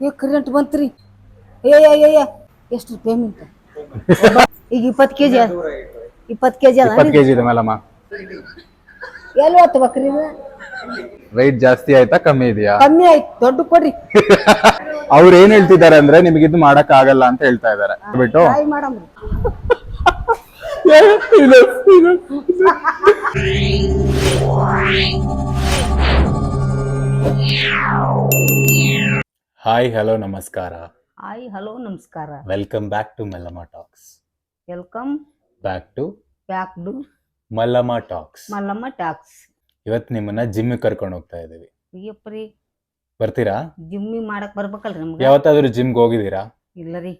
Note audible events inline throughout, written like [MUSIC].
ಈಗ ಕರೆಂಟ್ ಬಂತ್ರಿ. ಏ ಏ ಏ, ಏ ಎಷ್ಟು ಪೇಮೆಂಟ್ ಈಗ ಇಪ್ಪತ್ತು ಕೆ ಜಿ ಕೆಜಿ ಇಪ್ಪತ್ತು ಕೆ ಜಿ ಇಪ್ಪತ್ತು ಕೆಜಿ ಇದೆ ಮೇಲಮ್ಮ. ಎಲ್ಲಿ ಬಕ್ರಿ ರೇಟ್ ಜಾಸ್ತಿ ಆಯ್ತಾ ಕಮ್ಮಿ ಇದೆಯಾ? ಕಮ್ಮಿ ಆಯ್ತು ದೊಡ್ಡ ಕೊಡ್ರಿ. ಅವ್ರು ಏನ್ ಹೇಳ್ತಿದ್ದಾರೆ ಅಂದ್ರೆ ನಿಮಗೆ ಇದು ಮಾಡಕ್ ಆಗಲ್ಲ ಅಂತ ಹೇಳ್ತಾ ಇದಾರೆ ಬಿಟ್ಟು? [LAUGHS] ಹಾಯ್ ಹಲೋ ನಮಸ್ಕಾರ ಹಾಯ್ ಹಲೋ ನಮಸ್ಕಾರ welcome back to Mallamma talks welcome back to back to Mallamma talks Mallamma talks ಇವತ್ತು ನಿಮ್ಮನ್ನ ಜಿಮ್ ಕರ್ಕೊಂಡು ಹೋಗ್ತಾ ಇದೀವಿ. ಅಯ್ಯಪ್ಪ ರೀ ಬರ್ತೀರಾ ಜಿಮ್ಮಿ ಮಾಡಕ್ ಬರ್ಬೇಕಲ್ರಿ ನಮ್ಗೆ? ಯಾವತ್ತಾದ್ರೂ ಜಿಮ್ಗೆ ಹೋಗಿದ್ದೀರಾ? ಇಲ್ಲ ರೀ.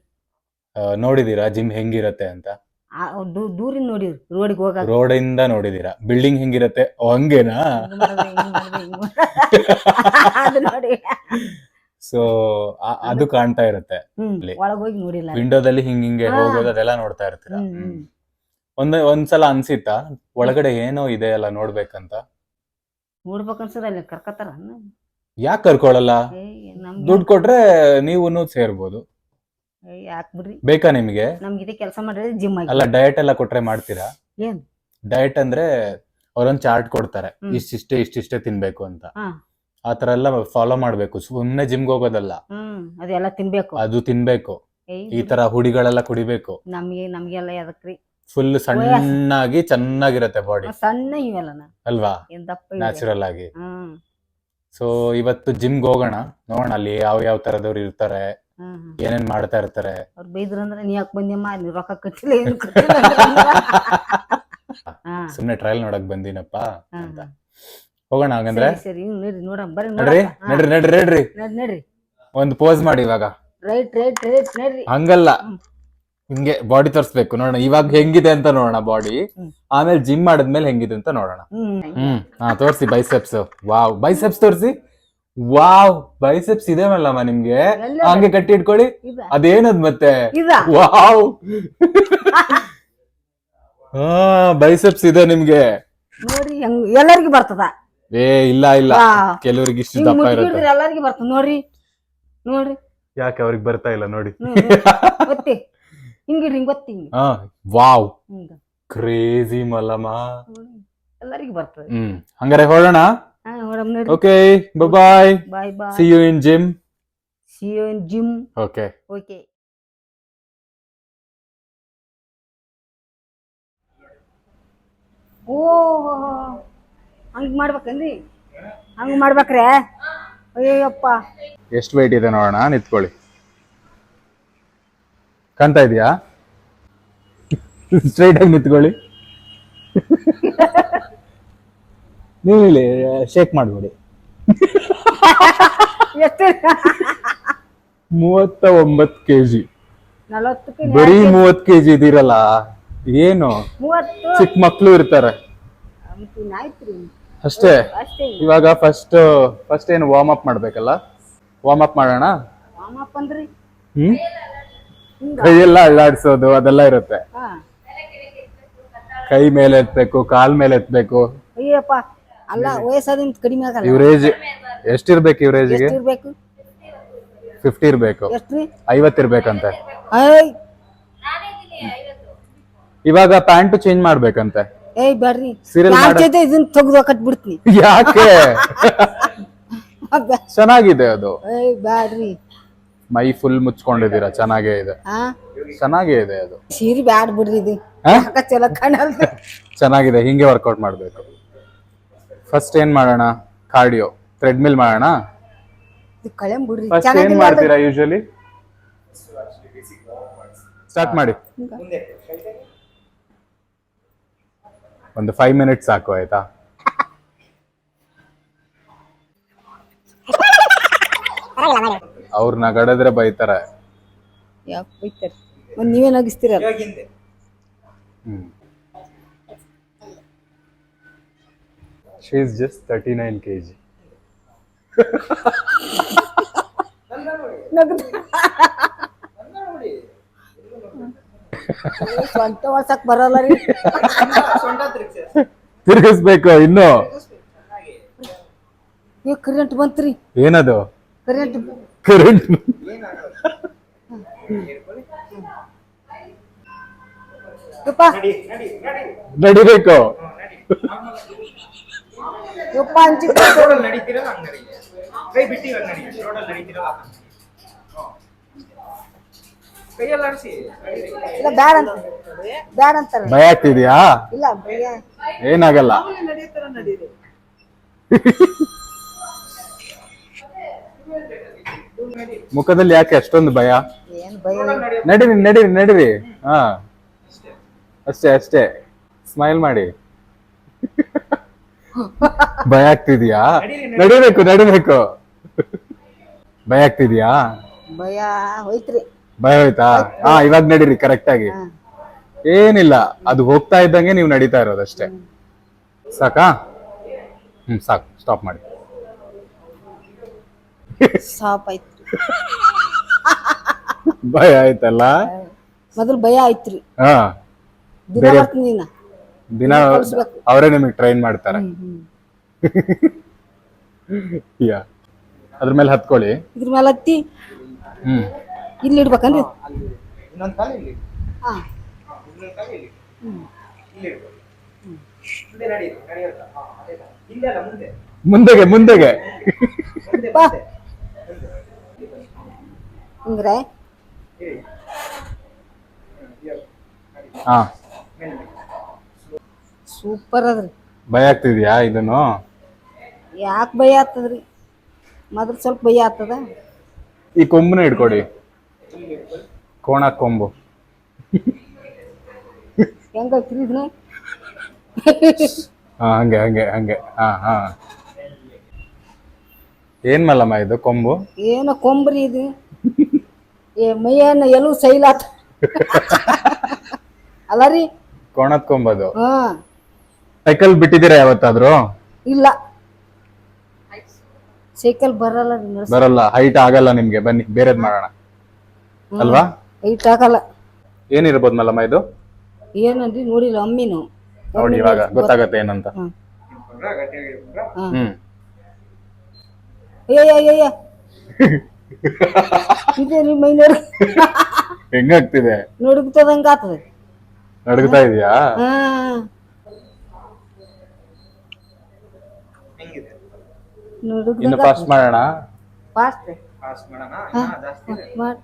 ಆ, ನೋಡಿದೀರಾ ಜಿಮ್ ಹೆಂಗಿರತ್ತೆ ಅಂತ? ಆ, ದೂ- ದೂರಿಂದ ನೋಡಿ ರೋಡಿಗೆ ಹೋಗಾಕ. ರೋಡ್ ಇಂದ ನೋಡಿದೀರಾ ಬಿಲ್ಡಿಂಗ್ ಹೆಂಗಿರತ್ತೆ? ಓ, ಹಂಗೇನಾ? ಹಿಂಗ್ ಮಾಡ್ದೆ, ಹಿಂಗ್ ಮಾಡ್ದೆ, ಹಿಂಗ್ ಮಾಡ್ದೆ. [LAUGHS] ಅದು ನೋಡಿ. ಸೊ ಅದು ಕಾಣ್ತಾ ಇರುತ್ತೆ ನೋಡಿಲ್ಲ. ವಿಂಡೋದಲ್ಲಿ ಹಿಂಗ ಹಿಂಗೆ. ಹೋಗೋದು ಅದೆಲ್ಲ ನೋಡ್ತಾ ಇರ್ತೀರಾ. ಒಂದ್ ಒಂದ್ಸಲ ಅನ್ಸಿತ್ತಾ? ಒಳಗಡೆ ಏನೋ ಇದೆ ಅಲ್ಲ ನೋಡ್ಬೇಕಂತ? ನೋಡ್ಬೇಕ್ ಅನ್ಸದ ಅಲ್ಲಿ ಕರ್ಕತಾರ ಯಾಕೆ ಕರ್ಕೊಳಲ್ಲ? ದುಡ್ಡು ಕೊಟ್ರೆ ನೀವು ಸೇರ್ಬೋದು. ಯಾಕೆ ಬಿಡ್ರಿ? ಬೇಕಾ ನಿಮಗೆ? ಕೆಲಸ ಮಾಡಿದ್ರೆ ಜಿಮ್ ಅಲ್ಲ ಡಯಟ್ ಎಲ್ಲ ಕೊಟ್ರೆ ಮಾಡ್ತೀರಾ? ಏನ್? ಡಯಟ್ ಅಂದ್ರೆ ಅವ್ರೊಂದ್ ಚಾರ್ಟ್ ಕೊಡ್ತಾರೆ. ಇಷ್ಟಿಷ್ಟೇ ಇಷ್ಟಿಷ್ಟೇ ತಿನ್ಬೇಕು ಅಂತ. ಆ ತರ ಎಲ್ಲ ಫಾಲೋ ಮಾಡ್ಬೇಕು. ಸುಮ್ನೆ ಜಿಮ್ಗೆ ಹೋಗೋದಲ್ಲ. ಅದೆಲ್ಲ ತಿನ್ಬೇಕು. ಅದು ತಿನ್ಬೇಕು. ಈ ತರ ಹುಡಿಗಳೆಲ್ಲ ಕುಡಿಬೇಕು. ನಮ್ಗೆ ನಮ್ಗೆಲ್ಲ ಎದಕ್ರಿ? ಫುಲ್ ಸಣ್ಣಾಗಿ ಚೆನ್ನಾಗಿರತ್ತೆ ಬಾಡಿ ಸಣ್ಣ ಇವೆಲ್ಲ ಅಲ್ವಾ? ನ್ಯಾಚುರಲ್ ಆಗಿ. ಸೊ ಇವತ್ತು ಜಿಮ್ಗೆ ಹೋಗೋಣ. ನೋಡೋಣ ಅಲ್ಲಿ ಯಾವ ಯಾವ ತರದವ್ರು ಇರ್ತಾರೆ. ಏನೇನ್ ಮಾಡ್ತಾ ಇರ್ತಾರೆ. ಅವ್ರು ಬೇದ್ರಂದ್ರೆ ನೀ ಯಾಕೆ ಬಂದಿಯಮ್ಮ ನೀ ರೊಕ್ಕ ಕಟ್ಟಿಲ್ಲ ಏನು ಸುಮ್ಮನೆ ಟ್ರಯಲ್ ನೋಡಕ್ ಬಂದಿನಪ್ಪ ಅಂತ. ಹೋಗೋಣ ಹಾಗಂದ್ರೆ? ಸರಿ ನಡ್ರಿ ನೋಡಮ್ ಬರ್ರಿ ನಡ್ರಿ ನಡ್ರಿ ನಡ್ರಿ ನಡ್ರಿ. ನಡ್ರಿ ನಡ್ರಿ. ಒಂದ್ ಪೋಸ್ ಮಾಡಿ ಇವಾಗ. ರೈಟ್ ರೈಟ್ ರೈಟ್ ನಡ್ರಿ. ಹಂಗಲ್ಲ. ಹಿಂಗೆ ಬಾಡಿ ತೋರಿಸ್ಬೇಕು ನೋಡೋಣ. ಇವಾಗ ಹೆಂಗಿದೆ ಅಂತ ನೋಡೋಣ ಬಾಡಿ ಆಮೇಲೆ ಜಿಮ್ ಮಾಡಿದ್ಮೇಲೆ ಹೆಂಗಿದೆ ಅಂತ ನೋಡೋಣ. ಹ್ಮ್ ಹಾ ತೋರಿಸಿ ಬೈಸೆಪ್ಸ್ ವಾವ್. ಬೈಸೆಪ್ಸ್ ತೋರಿಸಿ. ವಾವ್. ಬೈಸೆಪ್ಸ್ ಇದೆ ಮಲ್ಲಮ್ಮ ನಿಮ್ಗೆ? ಹಂಗೆ ಕಟ್ಟಿ ಇಟ್ಕೊಳ್ಳಿ. ಅದೇನದ್ ಮತ್ತೆ? ವಾವ್. [LAUGHS] ಹಾ ಬೈಸೆಪ್ಸ್ ಇದೆ ನಿಮ್ಗೆ. ನೋಡಿ ಎಲ್ಲರಿಗೂ ಬರ್ತದ. ಏ ಇಲ್ಲ ಇಲ್ಲ. ಕೆಲವರಿಗೆ ಕೆಲವ್ರಿಗೆ ಇಷ್ಟು ಹಿಂಗ್ ದಪ್ಪ ಇರುತ್ತೆ ಮುಟ್ಗಿಡ್ರಿ ಎಲ್ಲರಿಗೂ ಬರ್ತದ ನೋಡ್ರಿ ನೋಡ್ರಿ. ಯಾಕೆ ಅವ್ರಿಗೆ ಬರ್ತಾ ಇಲ್ಲ ನೋಡಿ? ಹ್ಮ್, ಹ್ಮ್. [LAUGHS] ಗೊತ್ತಿ. ಹಿಂಗಿಡ್ರಿ ಹಿಂಗ್ ಗೊತ್ತಿ ಹಿಂಗ. ಹಾ ವಾವ್. ಹಿಂಗ. ಕ್ರೇಜಿ ಮಲಮ ಎಲ್ಲರಿಗೂ ಬರ್ತದೆ. ಹ್ಮ್ ಹಂಗಾರೆ ಹೊರಡೋಣ? ಹಾ madam okay bye bye bye see you in gym see you in gym okay okay ಓ ಹಂಗ್ ಮಾಡ್ಬೇಕನ್ರಿ? ಹಂಗ್ ಮಾಡ್ಬೇಕ್ರೆ? ಅಯ್ಯಪ್ಪ ಎಷ್ಟು ವೆಯ್ಟ್ ಇದೆ ನೋಡೋಣ ನಿತ್ಕೊಳ್ಳಿ. ಕಾಣ್ತಾ ಇದೆಯಾ? ಸ್ಟ್ರೈಟ್ ಆಗಿ ನಿತ್ಕೊಳ್ಳಿ. ನೀವು ಇಲ್ಲಿ ಶೇಕ್ ಮಾಡ್ಬಿಡಿ. ಎಷ್ಟು ಮೂವತ್ತ ಒಂಬತ್ ಕೆಜಿ. ನಲವತ್ತಕ್ಕೆ ಬರೀ ಮೂವತ್ ಕೆಜಿ ಇದೀರಲ್ಲ ಏನು? ಮೂವತ್ತು. ಚಿಕ್ಕ ಮಕ್ಳು ಇರ್ತಾರೆ. ಆಯ್ತು ಅಷ್ಟೇ? ಇವಾಗ ಫಸ್ಟ್ ಫಸ್ಟ್ ಏನು ವಾರ್ಮ್ ಅಪ್ ಮಾಡ್ಬೇಕಲ್ಲ? ವಾರ್ಮ್ ಅಪ್ ಮಾಡೋಣ? ಅಂದ್ರಿ? ಹ್ಮ್? ಕೈಯೆಲ್ಲ ಅಳ್ಳಾಡ್ಸೋದು ಅದೆಲ್ಲ ಇರುತ್ತೆ. ಕೈ ಮೇಲೆ ಎತ್ಬೇಕು ಕಾಲ್ ಮೇಲೆ ಎತ್ಬೇಕು. ಅಯ್ಯಪ್ಪ ಅಲ್ಲ ವಯಸ್ಸಾದಿಂದ ಕಡಿಮೆ ಆಗಲ್ಲ. ಇವ್ರೇಜ್ ಎಷ್ಟಿರ್ಬೇಕು ಇವ್ರೇಜ್ಗೆ ಎಷ್ಟು ಇರ್ಬೇಕು ಫಿಫ್ಟಿ ಇರ್ಬೇಕು. ಎಷ್ಟ್ರಿ ಐವತ್ ಇರ್ಬೇಕಂತೆ. ಇವಾಗ ಪ್ಯಾಂಟ್ ಚೇಂಜ್ ಮಾಡ್ಬೇಕಂತೆ. ಏಯ್ ಬ್ಯಾಡ್ರಿ ಸೀರಿಯಲ್ ಮಾಡ- ಜೊತೆ ಇದನ್ನ ತೆಗ್ದು ಕಟ್ಬಿಡ್ತೀನಿ ಯಾಕೆ? ಬ್ಯಾ- ಚೆನ್ನಾಗಿದೆ ಅದು. ಏಯ್ ಬ್ಯಾಡ್ರಿ ಮೈ ಫುಲ್ ಮುಚ್ಕೊಂಡಿದ್ದೀರಾ? ಚೆನ್ನಾಗೇ ಇದೆ. ಹಾ ಚೆನ್ನಾಗೇ ಇದೆ ಅದು. ಸೀರೆ ಬ್ಯಾಡ್ ಬಿಡ್ರಿ ಇದು. ಹಾ? ಯಾಕ ಚಲೋ ಕಾಣಲ್ದು ಚೆನ್ನಾಗಿದೆ. ಹಿಂಗೆ ವರ್ಕೌಟ್ ಮಾಡ್ಬೇಕು. ಫಸ್ಟ್ ಏನ್ ಮಾಡೋಣ? ಕಾರ್ಡಿಯೋ ಟ್ರೆಡ್ಮಿಲ್ ಮಾಡೋಣ? ಇದು ಕಳೆಂ ಬಿಡ್ರಿ. ಫಸ್ಟ್ ಏನ್ ಚೆನ್ನಾಗಿಲ್ಲ ಅದು. ಮಾಡ್ತೀರಾ ಯೂಶಲಿ ಸ್ಟಾರ್ಟ್ ಮಾಡಿ. ಒಂದು ಫೈವ್ ಮಿನಿಟ್ಸ್ ಸಾಕು ಆಯ್ತಾ? ಅವ್ರನ್ನ ಗಡದ್ರೆ ಬೈತಾರೆ. ಯಾಕ್ ಬೈತಾರ? ಒಂದ್ ನೀವೇ ನಗಿಸ್ತೀರ ಹ್ಮ್. She is just thirty nine K G ಸ್ವಂತ ಬರಲ್ಲ ರೀ. [LAUGHS] ತಿರುಗಿಸ್ಬೇಕು ಇನ್ನು. ಈಗ ಕರೆಂಟ್ ಬಂತ್ರಿ. ಏನದು? ಕರೆಂಟ್ ಕರೆಂಟ್ ಯಪ್ಪ. ನಡಿಬೇಕು. ಯಪ್ಪ ಅಂಚಿ ರೋಡಲ್ಲಿ ನಡೀತಿರೋ ಹಂಗ್ ನಡಿ ಕೈ ಬಿಟ್ಟಿ ನಡಿ ರೋಡಲ್ಲಿ ಇಲ್ಲ ಬ್ಯಾಡ ಅಂತ ಬ್ಯಾಡ ಅಂತಾರ ಭಯ ಆಗ್ತಿದ್ಯಾ? ಇಲ್ಲ ಭಯ. ಏನಾಗಲ್ಲ. ಮುಖದಲ್ಲಿ ಯಾಕೆ ಅಷ್ಟೊಂದು ಭಯ? ಏನ್ ಭಯ ನಡೀರಿ ನಡೀರಿ ನಡೀರಿ. ಹಾ. ಅಷ್ಟೇ ಅಷ್ಟೇ. ಸ್ಮೈಲ್ ಮಾಡಿ. ಭಯ ಆಗ್ತಿದ್ಯಾ? ನಡಿಬೇಕು ನಡಿಬೇಕು. ಭಯ ಆಗ್ತಿದ್ಯಾ? ಭಯ ಹೋಯ್ತ್ರಿ. ಭಯ ಹೋಯ್ತಾ? ಹಾ ಇವಾಗ ನಡೀರಿ ಕರೆಕ್ಟ್ ಆಗಿ. ಏನಿಲ್ಲ ಅದು ಹೋಗ್ತಾ ಇದ್ದಂಗೆ ನೀವು ನಡೀತಾ ಇರೋದಷ್ಟೇ ಸಾಕಾ? ಹ್ಮ್ ಸಾಕು ಸ್ಟಾಪ್ ಮಾಡಿ. [LAUGHS] ಭಯ ಆಯ್ತಲ್ಲ? ಮೊದಲು ಭಯ ಆಯ್ತ್ರಿ. ಹಾ. ದಿನ ಬೇರೆ- ಬರ್ತೀನಿ ದಿನ ದಿನ ಕಳ್ಸ್ಬೇಕು. ಅವರೇ ನಿಮಗೆ ಟ್ರೈನ್ ಮಾಡ್ತಾರೆ. [LAUGHS] ಯಾ. ಅದ್ರ ಮೇಲೆ ಹತ್ಕೊಳ್ಳಿ. ಇದ್ರ ಮೇಲೆ ಹತ್ತಿ. ಹ್ಮ್. ಇಲ್ಲಿ ಇಡ್ಬೇಕನ್ರಿ? ಅಲ್ಲಿ ಇನ್ನೊಂದು ಕಾಲ ಇಲ್ಲಿ ಹಾ. ಇನ್ನೊಂದು ಕಾಲ ಇಲ್ಲಿ ಹ್ಮ್. ಇಲ್ಲಿ ಇಡ್ಬೇಕು ಮುಂದೆ ನಡಿ ನಡೆಯುತ್ತಾ ಹಾ ಅದೇ ತರ. ಅಲ್ಲ ಮುಂದೆ. ಮುಂದೆಗೆ ಮುಂದೆಗೆ. ಮುಂದೆ ಬಾ. ಹಾ. ಸೂಪರ್ ಅದ್ರಿ. ಭಯ ಆಗ್ತಿದ್ಯಾ ಇದನ್ನು? ಯಾಕೆ ಭಯ ಆಗ್ತದ್ರಿ? ಮೊದಲು ಸ್ವಲ್ಪ ಭಯ ಆಗ್ತದ? ಈ ಕೊಂಬನ್ನ ಕೋಣ ಕೊಂಬು. ಇದನ್ನ ಹಾ ಹಂಗೆ ಹಂಗೆ ಹಂಗೆ. ಹಾ ಹಾ. ಏನ್ ಮಲ್ಲಮ್ಮ ಇದು ಕೊಂಬು? ಏನೋ ಕೊಂಬ್ರಿ ಇದು. ಏ ಮೈಯನ್ನ ಎಲ್ಲೂ ಸೈಲಾತ. ಅಲ್ಲ ರೀ? ಕೋಣದ ಕೊಂಬದು. ಹಾ. ಸೈಕಲ್ ಬಿಟ್ಟಿದ್ದೀರಾ ಯಾವತ್ತಾದ್ರು? ಇಲ್ಲ. ಸೈಕಲ್ ಬರಲ್ಲ ರೀ ನಡ್ಸ ಬರಲ್ಲ ಹೈಟ್ ಆಗಲ್ಲ ನಿಮ್ಗೆ. ಬನ್ನಿ ಬೇರೆದ್ ಮಾಡೋಣ. ಅಲ್ವಾ? ಹೈಟ್ ಆಗಲ್ಲ. ಏನಿರ್ಬೋದು ಮಲ್ಲಮ್ಮ ಇದು? ಏನಂದ್ರಿ ನೋಡಿಲ್ಲ ಅಮ್ಮಿನು ನೋಡಿ ಇವಾಗ ಗೊತ್ತಾಗತ್ತೆ ಏನಂತ. ಹ್ಮ್? ಹ್ಮ್. ಏ ಏ, ಏ, ಏ. [LAUGHS] ಮೈ ನೋಡ್ ಹೆಂಗಾಗ್ತಿದೆ ನೋಡುತ್ತದಂಗ ಆತದ ನಡುಗ್ತಾ ಇದೆಯಾ? ಹಾ. ಇನ್ನು ಫಾಸ್ಟ್ ಮಾಡೋಣ? ಫಾಸ್ಟ್ ಪಾಸ್ ಮಾಡೋಣ? ಜಾಸ್ತಿ. ಮಾಡ್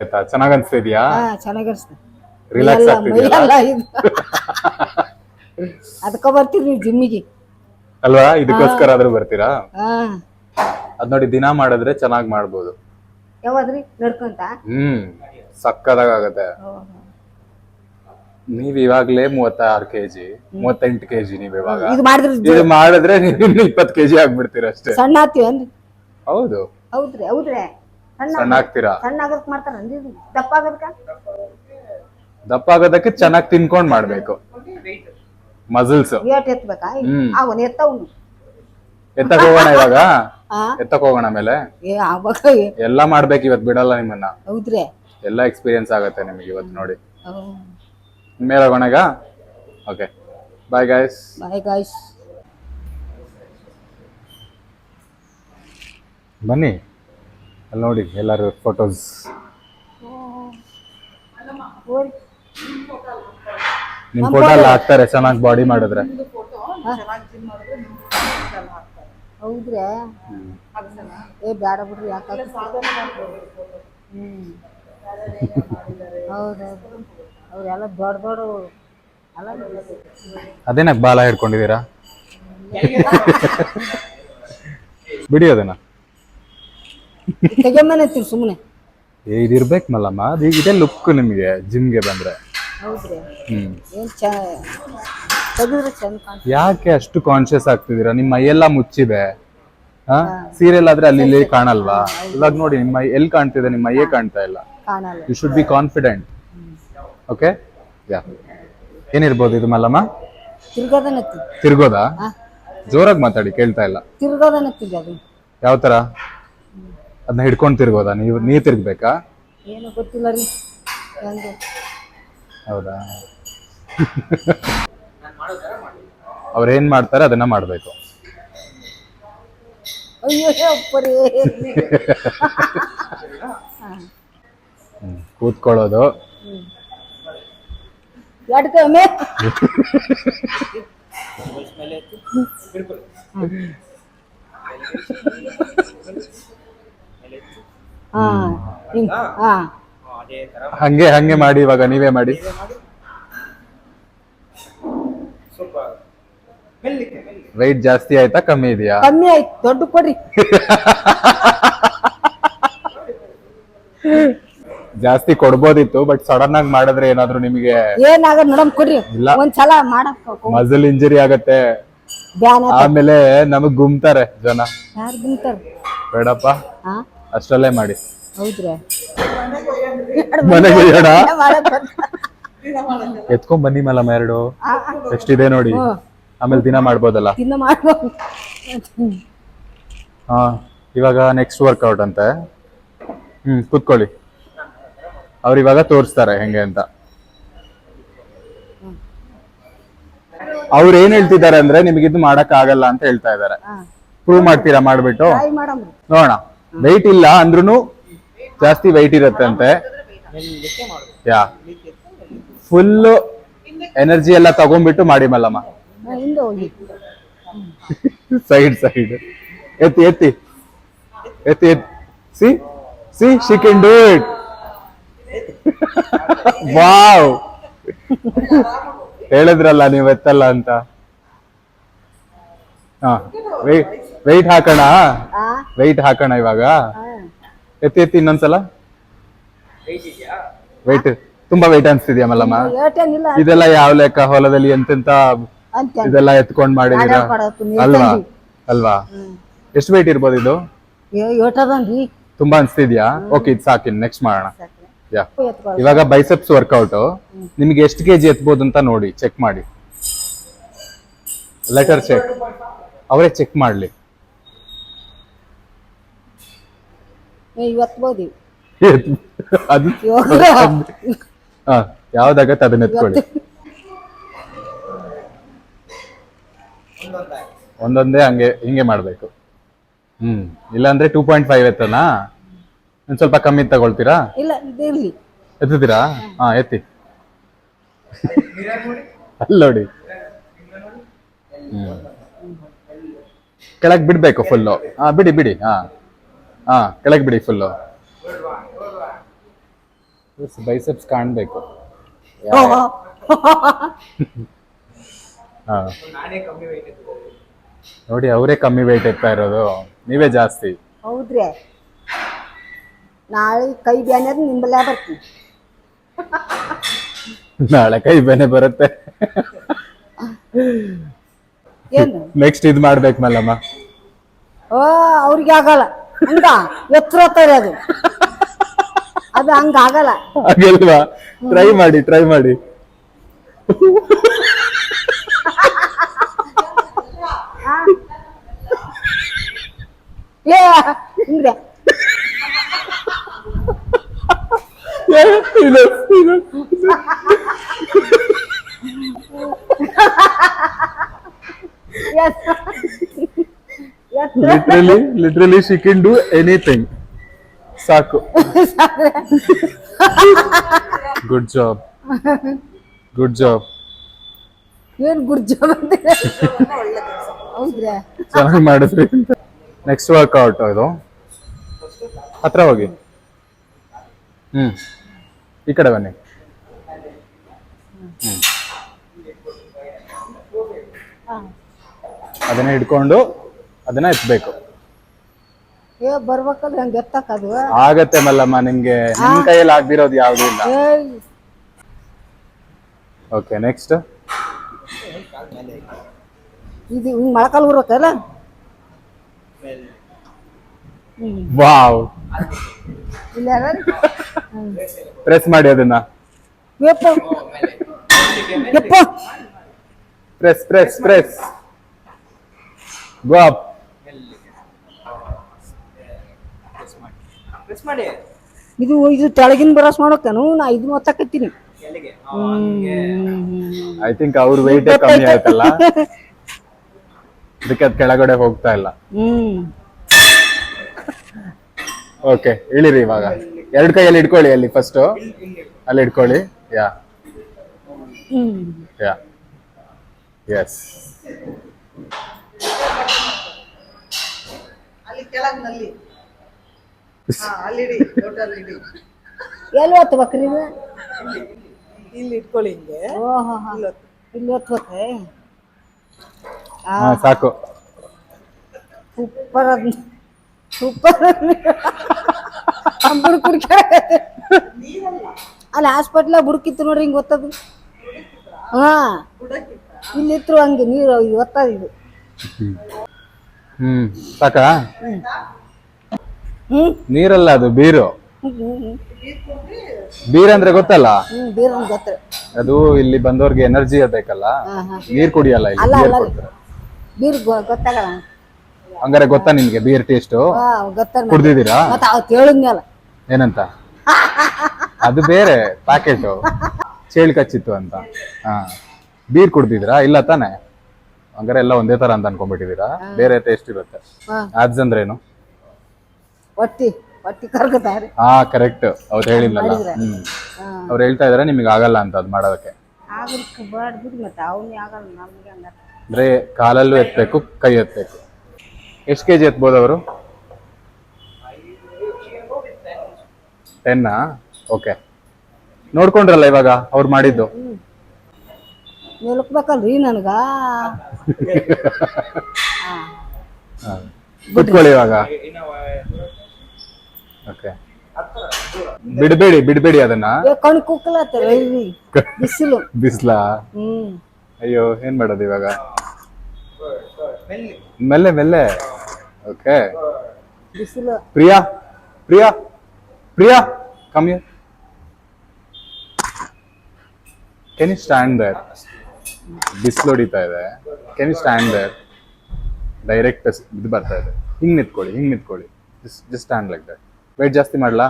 ಆಯ್ತಾ? ಚೆನ್ನಾಗ್ ಅನ್ಸ್ತಿದ್ಯಾ ಹಾ ಚೆನ್ನಾಗಿ ಅನ್ಸ್ತದೆ ರಿಲ್ಯಾಕ್ಸ್ ಆಗ್ತಿದ್ಯಾ? ಅದಕ್ಕೆ ಬರ್ತೀರಿ ಜಿಮ್ಮಿಗೆ. ಅಲ್ವಾ? ಇದಕ್ಕೋಸ್ಕರ ಆದ್ರೂ ಬರ್ತೀರಾ? ಅದ್ ನೋಡಿ ದಿನ ಮಾಡಿದ್ರೆ ಚೆನ್ನಾಗ್ ಮಾಡ್ಬೋದು. ಯಾವಾದ್ರಿ? ನಡ್ಕೊಂತ? ಹ್ಮ್. ಸಕ್ಕದಾಗ ಆಗತ್ತೆ. ನೀವ್ ಇವಾಗ್ಲೇ ಮೂವತ್ತಾರು ಕೆಜಿ ಮೂವತ್ತೆಂಟು ಕೆಜಿ ನೀವ್ ಇವಾಗ. ಇದು ಮಾಡಿದ್ರೆ ಇದು ಮಾಡಿದ್ರೆ ನೀವು ಇಪ್ಪತ್ತು ಕೆಜಿ ಆಗ್ಬಿಡ್ತೀರ ಅಷ್ಟೇ. ಸಣ್ಣ ಹೌದು. ಹೌದ್ರಿ ಹೌದ್ರಿ. ಸಣ್ಣ ಸಣ್ಣ ಆಗ್ತೀರಾ? ಸಣ್ಣ ಆಗದಕ್ ಮಾಡ್ತಾರನ್ರಿ ಇದು? ದಪ್ಪ ಆಗದಕ್ಕ? ದಪ್ಪ ಆಗೋದಕ್ಕೆ ಚೆನ್ನಾಗಿ ತಿನ್ಕೊಂಡ್ ಮಾಡ್ಬೇಕು. ಮಸಲ್ಸ್. ಏಟ್. ಅವನ್ ಎತ್ತಕ್ ಹೋಗೋಣ ಇವಾಗ? ಎತ್ತಕ್ ಹೋಗೋಣ ಮೇಲೆ ಎಲ್ಲಾ ಮಾಡ್ಬೇಕು ಇವತ್ ಬಿಡಲ್ಲ ನಿಮ್ಮನ್ನ. ಹೌದ್ರಿ? ಎಲ್ಲ ಎಕ್ಸ್ಪೀರಿಯನ್ಸ್ ಆಗತ್ತೆ ನಿಮಗೆ ಇವತ್ತು ನೋಡಿ. ಮೇಲೆ ಹೋಗೋಣ ಈಗ? Okay bye guys bye guys ಬನ್ನಿ. ನೋಡಿ ಎಲ್ಲರೂ ಫೋಟೋಸ್ ನಿಮ್ಮ ಫೋಟೋ ಎಲ್ಲ ಹಾಕ್ತಾರೆ ಚೆನ್ನಾಗಿ ಬಾಡಿ ಮಾಡಿದ್ರೆ. ಹೌದ್ರೆ? ಏ ಬೇಡ ಬಿಡ್ರಿ ಯಾಕಂದ್ರೆ ಹ್ಮ್. ಹೌದೌದು. ಅವ್ರೆಲ್ಲ ದೊಡ್ಡ ದೊಡ್ಡ ಅಲ್ಲ ಅದೇನಕ್ ಬಾಲ ಹಿಡ್ಕೊಂಡಿದ್ದೀರಾ? ಬಿಡಿ ಅದನ್ನ. ತೆಗೆಮನತ್ತೀರಿ ಸುಮ್ಮನೆ ಏ ಇರ್ಬೇಕು ಮಲ್ಲಮ್ಮ. ಅದು ಈಗ ಇದೇ ಲುಕ್ ನಿಮಗೆ ಜಿಮ್ಗೆ ಬಂದ್ರೆ. ಹೌದ್ರಿ. ಹ್ಮ್. ಏನ್ ಚ ತೆಗೆದ್ರೆ ಚಂದ ಯಾಕೆ ಅಷ್ಟು ಕಾನ್ಶಿಯಸ್ ಆಗ್ತಿದ್ದೀರಾ? ನಿಮ್ಮ ಮೈಯೆಲ್ಲ ಮುಚ್ಚಿದೆ ಹಾ? ಸೀರಿಯಲ್ ಆದ್ರೆ ಅಲ್ಲಿ ಇಲ್ಲಿ ಕಾಣಲ್ವಾ ಇವಾಗ ನೋಡಿ ನಿಮ್ಮ ಮೈ ಎಲ್ಲಿ ಕಾಣ್ತಿದೆ? ನಿಮ್ಮ ಮೈಯೇ ಕಾಣ್ತಾ ಇಲ್ಲ. ಕಾಣಲ್ಲ. You should be confident okay yeah ಏನಿರ್ಬೋದು ಇದು ಮಲ್ಲಮ್ಮ? ತಿರ್ಗೋದಾ? ಜೋರಾಗಿ ಮಾತಾಡಿ ಕೇಳ್ತಾ ಇಲ್ಲ. ಅದು. ಯಾವ ತರ ಅದನ್ನ ಹಿಡ್ಕೊಂಡು ತಿರ್ಗೋದಾ? ನೀವು ನೀ ತಿರ್ಗ್ಬೇಕಾ? ಏನು ಗೊತ್ತಿಲ್ಲ ರೀ. ಹೆಂಗೆ ಹೌದಾ? ಅವ್ರೇನ್ ಮಾಡ್ತಾರೆ? ಅದನ್ನ ಮಾಡ್ಬೇಕು. ಅಯ್ಯೋ ಅಪ್ಪರೇ. ಹ್ಮ್. ಕೂತ್ಕೊಳ್ಳೋದು. ಎರಡು ಹಾ ಹಿಂಗ್ ಹಾ. ಹಾ, ಅದೇ ತರ ಹಂಗೆ ಹಂಗೆ ಮಾಡಿ ಇವಾಗ ನೀವೇ ಮಾಡಿ. ಸ್ವಲ್ಪ ಮೆಲ್ಲಿಗೆ ಮೆಲ್ಲಿಗೆ ವೆಯ್ಟ್ ಜಾಸ್ತಿ ಆಯ್ತಾ ಕಮ್ಮಿ ಇದೆಯಾ? ಕಮ್ಮಿ ಆಯ್ತು ದೊಡ್ಡ ಕೊಡ್ರಿ. ಜಾಸ್ತಿ ಕೊಡ್ಬೋದಿತ್ತು ಬಟ್ ಸಡನ್ ಆಗಿ ಮಾಡಿದ್ರೆ ಏನಾದ್ರು ನಿಮಗೆ ಏನಾಗ ನೋಡಮ್ ಕೊಡ್ರಿ. ಇಲ್ಲ. ಒಂದ್ಸಲ ಮಾಡಕ್ ಮಸಲ್ ಇಂಜರಿ ಆಗತ್ತೆ. ಬ್ಯಾನ್ ಆಮೇಲೆ ನಮಗ್ ಗುಮ್ತಾರೆ ಜನ. ಯಾರು ಬಿಂತಾರ ಬೇಡಪ್ಪ. ಹಾ? ಅಷ್ಟರಲ್ಲೇ ಮಾಡಿ. ಹೌದ್ರಾ? ಮನೆಗೆ. ಎತ್ಕೊಂಡ್ ಬನ್ನಿ ಮಲ್ಲಮ್ಮ ಎರಡು. ನೆಕ್ಸ್ಟ್ ಇದೆ ನೋಡಿ. ಆಮೇಲೆ ದಿನ ಮಾಡ್ಬೋದಲ್ಲ. ತಿನ್ನ ಮಾಡ್ಬೋದು. ಹಾ ಇವಾಗ ನೆಕ್ಸ್ಟ್ ವರ್ಕೌಟ್ ಅಂತೆ. ಹ್ಮ್ ಕುತ್ಕೊಳ್ಳಿ. ಅವ್ರು ಇವಾಗ ತೋರಿಸ್ತಾರೆ ಹೆಂಗೆ ಅಂತ. ಅವ್ರು ಏನ್ ಹೇಳ್ತಿದ್ದಾರೆ ಅಂದ್ರೆ ನಿಮಗೆ ಇದು ಮಾಡಕ್ ಆಗಲ್ಲ ಅಂತ ಹೇಳ್ತಾ ಇದಾರೆ ಪ್ರೂವ್ ಮಾಡ್ತೀರಾ ಮಾಡ್ಬಿಟ್ಟು? ನೋಡೋಣ. ವೆಯ್ಟ್ ಇಲ್ಲ ಅಂದ್ರೂ ಜಾಸ್ತಿ ವೆಯ್ಟ್ ಇರುತ್ತೆ ಅಂತೆ ಯಾ ಫುಲ್ ಎನರ್ಜಿ ಎಲ್ಲ ತಗೊಂಡ್ಬಿಟ್ಟು ಮಾಡಿ ಮಲ್ಲಮ್ಮ. ಸೈಡ್ ಸೈಡ್ ಎತ್ತಿ ಎತ್ತಿ. ಎತ್ತಿ ಎತ್ತಿ. See see she can do it wow ಹೇಳಿದ್ರಲ್ಲ ನೀವು ಎತ್ತಲ್ಲ ಅಂತ. ಹಾ ವೆಯ್ಟ್ ಹಾಕೋಣ? ವೆಯ್ಟ್ ಹಾಕೋಣ ಇವಾಗ? ಹಾ ಎತ್ತಿ ಎತ್ತಿ ಇನ್ನೊಂದ್ಸಲ? ವೆಯ್ಟ್ ತುಂಬಾ ವೆಯ್ಟ್ ಅನ್ಸ್ತಿದ್ಯಾ ಮಲ್ಲಮ್ಮ? ಇದೆಲ್ಲ ಯಾವ ಲೆಕ್ಕ? ಹೊಲದಲ್ಲಿ ಎಂತೆಂತ ಅಂತ ಇದೆಲ್ಲ ಎತ್ಕೊಂಡ್ ಮಾಡಿದೀರಾ? ಅಲ್ವಾ? ಅಲ್ವಾ? ಎಷ್ಟು ವೆಯ್ಟ್ ಇರ್ಬೋದು ಇದು? ತುಂಬಾ ಅನ್ಸ್ತಿದ್ಯಾ? ಓಕೆ ಇದು ಸಾಕಿನ್ ನೆಕ್ಸ್ಟ್ ಮಾಡೋಣ. ಯಾ. ಇವಾಗ ಬೈಸೆಪ್ಸ್ ವರ್ಕೌಟ್ ನಿಮ್ಗೆ ಎಷ್ಟು ಕೆಜಿ ಎತ್ಬೋದು ಅಂತ ನೋಡಿ ಚೆಕ್ ಮಾಡಿ. ಲೆಟರ್ ಚೆಕ್ ಅವರೇ ಚೆಕ್ ಮಾಡ್ಲಿ. ಇವತ್ತು ಅದು ಹಾ ಯಾವ್ದಾಗತ್ತೆ ಅದನ್ನ ಎತ್ಕೊಳ್ಳಿ ಒಂದೊಂದೇ ಹಂಗೆ ಹಿಂಗೆ ಮಾಡ್ಬೇಕು. ಹ್ಮ್. ಇಲ್ಲಾಂದ್ರೆ ಟೂ ಪಾಯಿಂಟ್ ಫೈವ್ ಎತ್ತನಾ? ಒಂದ್ ಸ್ವಲ್ಪ ಕಮ್ಮಿ ತಗೊಳ್ತೀರಾ? ಇಲ್ಲ ಇದಿರ್ಲಿ ಎತ್ತುತ್ತೀರಾ? ಹಾ ಎತ್ತಿ. ಅಲ್ಲೋಡಿ ನೋಡಿ ಅಲ್ಲಿ ನೋಡಿ. ಹ್ಮ್. ಕೆಳಗ್ ಬಿಡ್ಬೇಕು ಫುಲ್ಲು ಹಾ ಬಿಡಿ ಬಿಡಿ. ಹಾ. ಹಾ ಕೆಳಗ್ ಬಿಡಿ ಫುಲ್ಲು ಬೈಸೆಪ್ಸ್ ಕಾಣ್ಬೇಕು. [LAUGHS] ಹಾ. ನಾನೇ ಕಮ್ಮಿ ವೆಯ್ಟ್ ಇತ್ತು ನೋಡಿ ಅವರೇ ಕಮ್ಮಿ ವೆಯ್ಟ್ ಇರ್ತಾ ಇರೋದು. ನೀವೇ ಜಾಸ್ತಿ. ಹೌದ್ರಿ. ನಾಳೆ ಕೈ ಬ್ಯಾನ್ಯದ್ ನಿಂಬಲ್ಲ ಬರ್ತೀನಿ. [LAUGHS] ನಾಳೆ ಕೈ ಬೇನೆ ಬರುತ್ತೆ. ಏನು? ನೆಕ್ಸ್ಟ್ ಇದ್ ಮಾಡ್ಬೇಕು ಮಲ್ಲಮ್ಮ. ಓ ಅವ್ರಿಗೆ ಆಗಲ್ಲ. ಹಂಗ? ಎತ್ತರ ಅದು. ಅದು ಹಂಗ ಆಗಲ್ಲ. ಹಾಗೆಲ್ವಾ? ಟ್ರೈ ಮಾಡಿ ಟ್ರೈ ಮಾಡಿ. ಏ ಎತ್ತರ literally literally she can do anything ಸಾಕು. ಗುಡ್ ಜಾಬ್ ಗುಡ್ ಜಾಬ್ ಏನ್ ಗುಡ್ ಜಾಬ್ ಹೌದ್ರಾ? ಚೆನ್ನಾಗಿ ಮಾಡಿದ್ರಿ. ನೆಕ್ಸ್ಟ್ ವರ್ಕ್ಔಟ್ ಇದು. ಹತ್ರ ಹೋಗಿ. ಹ್ಮ್. ಈ ಕಡೆ ಬನ್ನಿ. ಅದನ್ನ ಹಿಡ್ಕೊಂಡು ಅದನ್ನ ಎತ್ಬೇಕು. ಏ ಬರ್ಬೇಕಲ್ಲ ಹಂಗ ಎತ್ತಕ್ ಅದು. ಆಗತ್ತೆ ಮಲ್ಲಮ್ಮ ನಿಮ್ಗೆ ನಿಮ್ ಕೈಯಲ್ಲಿ ಆಗ್ದಿರೋದು ಯಾವ್ದು ಇಲ್ಲ. ಓಕೆ ನೆಕ್ಸ್ಟ್ ಇದು ಹಿಂಗ್ ಮೊಳಕಾಲ್ ಊರ್ಬೇಕಲ್ಲ ವಾವ್ ಇಲ್ಲ ಪ್ರೆಸ್ ಮಾಡಿ ಅದನ್ನ. ಯಪ್ಪ ಯಪ್ಪ press press press go up ಮಾಡಿ. ಇದು ಇದು ತೆಳಗಿನ ಬರಸ್ ಮಾಡೋಕನು ನಾ ಇದು ಒತ್ತಕತ್ತೀನಿ ಎಲ್ಲಿಗೆ? ಆ, ಹಂಗೆ. ಐ ಥಿಂಕ್ ಅವ್ರ ವೆಯ್ಟ್ ಕಮ್ಮಿ ಆಯ್ತಲ್ಲ? ಅದಕ್ಕೆ ಅದು ಕೆಳಗಡೆ ಹೋಗ್ತಾ ಇಲ್ಲ. ಹ್ಮ್. ಓಕೆ ಇಳಿರಿ ಇವಾಗ. ಎರಡು ಕೈಯಲ್ಲಿ ಇಟ್ಕೊಳ್ಳಿ ಅಲ್ಲಿ ಫಸ್ಟ್ ಅಲ್ಲಿ ಇಟ್ಕೊಳ್ಳಿ. ಯಾ ಹ್ಮ್. ಯಾ ಎಸ್ ಅಲ್ಲಿ ಕೆಳಗ್ ಎಲ್ಲಿ ಇದು? ಇಲ್ಲಿ ಇಟ್ಕೊಳ್ಳಿ ಹಿಂಗೆ. ಓಹೋ ಇಲ್ಲಿ ಸಾಕು. ಸೂಪರ್ ಅದ್ ಸೂಪರ್ ಅಲ್ಲಿ ಹಾಸ್ಪಿಟ್ಲಾಗ ಬುಡಕಿತ್ತು ನೋಡ್ರಿ ಹಿಂಗ್ ಗೊತ್ತದು? ಹಾ. ಇಲ್ಲಿತ್ರು ಹಂಗೆ ನೀರು ಇದು. ಒತ್ತದ ಇದು ಹ್ಮ್ ಸಾಕಾ? ಹ್ಮ್. ನೀರಲ್ಲ ಅದು ಬೀರು. ಬೀರ್ ಅಂದ್ರೆ ಗೊತ್ತಲ್ಲ? ಅದು ಇಲ್ಲಿ ಬಂದವ್ರಿಗೆ ಎನರ್ಜಿ ಇರ್ಬೇಕಲ್ಲ. ನೀರ್ ಕುಡಿಯಲ್ಲ ಇಲ್ಲಿ beer ಕೊಡ್ತಾರೆ. ಬೀರ್ ಗೊತ್ತಾಗಲ್ಲ. ಹಂಗಾರೆ ಗೊತ್ತಾ ನಿಮ್ಗೆ ಬೀರ್ ಟೇಸ್ಟ್ ಗೊತ್ತಾಗ ಕುಡ್ದಿದ್ದೀರಾ? ಮತ್ತೆ ಏನಂತ? ಅದು ಬೇರೆ ಪ್ಯಾಕೆಟ್ ಚೇಳ್ ಕಚ್ಚಿತ್ತು ಅಂತ. ಹಾ. ಬೀರ್ ಕುಡ್ದಿದ್ದೀರಾ? ಇಲ್ಲ ತಾನೆ? ಹಂಗಾರೆ ಎಲ್ಲ ಒಂದೇ ತರ ಅಂತ ಅನ್ಕೊಂಡ್ಬಿಟ್ಟಿದ್ದೀರಾ? ಬೇರೆ ಟೇಸ್ಟ್ ಇರುತ್ತೆ. ಆಡ್ಸ್ ಅಂದ್ರೇನು? ಹೊಟ್ಟಿ ಒಟ್ಟಿ ಕರ್ಕೊತಾರೆ. ಹಾ ಕರೆಕ್ಟ್ ಅವ್ರು ಹೇಳಿದ್ನಲ್ಲ. ಹ್ಮ್. ಅವ್ರು ಹೇಳ್ತಾ ಇದಾರೆ ನಿಮಗೆ ಆಗಲ್ಲ ಅಂತ ಅದು ಮಾಡೋದಕ್ಕೆ. ಆಗಲಿಕ್ಕೆ ಬಾಡ್ಬಿಡಿ ಮತ್ತೆ. ಅವನೇ ಆಗಲ್ಲ ನಮಗೆ ಹಂಗ ಅಂದ್ರೆ ಕಾಲಲ್ಲೂ ಎತ್ತಬೇಕು ಕೈ ಎತ್ತಬೇಕು ಎಷ್ಟು ಕೆ ಜಿ ಎತ್ಬೋದು ಅವರು? ಟೆನ್ನಾ ಓಕೆ ನೋಡ್ಕೊಂಡ್ರಲ್ಲ ಇವಾಗ ಅವ್ರು ಮಾಡಿದ್ದು? ನಿಲ್ಕ್ಬೇಕಲ್ರಿ ನನಗ. [LAUGHS] ಕುತ್ಕೊಳ್ಳಿ ಇವಾಗ. ಓಕೆ. ಬಿಡಬೇಡಿ ಬಿಡಬೇಡಿ ಅದನ್ನ. ಕಣ್ ಕುಕ್ಕಲತ್ತರ ಬಿಸಿಲು. ಬಿಸ್ಲಾ? ಅಯ್ಯೋ ಏನ್ ಮಾಡೋದು ಇವಾಗ? ಮೆಲ್ಲೆ ಮೆಲ್ಲೆ. ಓಕೆ. ಬಿಸಿಲು. Priya Priya Priya come you can you stand there ಬಿಸಿಲು ಹೊಡಿತಾ ಇದೆ. Can you stand there direct ಇದು ಬರ್ತಾ ಇದೆ. ಹಿಂಗ್ ನಿಂತ್ಕೊಳ್ಳಿ ಹಿಂಗ್ ನಿಂತ್ಕೊಳ್ಳಿ. Just just stand like that weight ಜಾಸ್ತಿ ಮಾಡ್ಲಾ?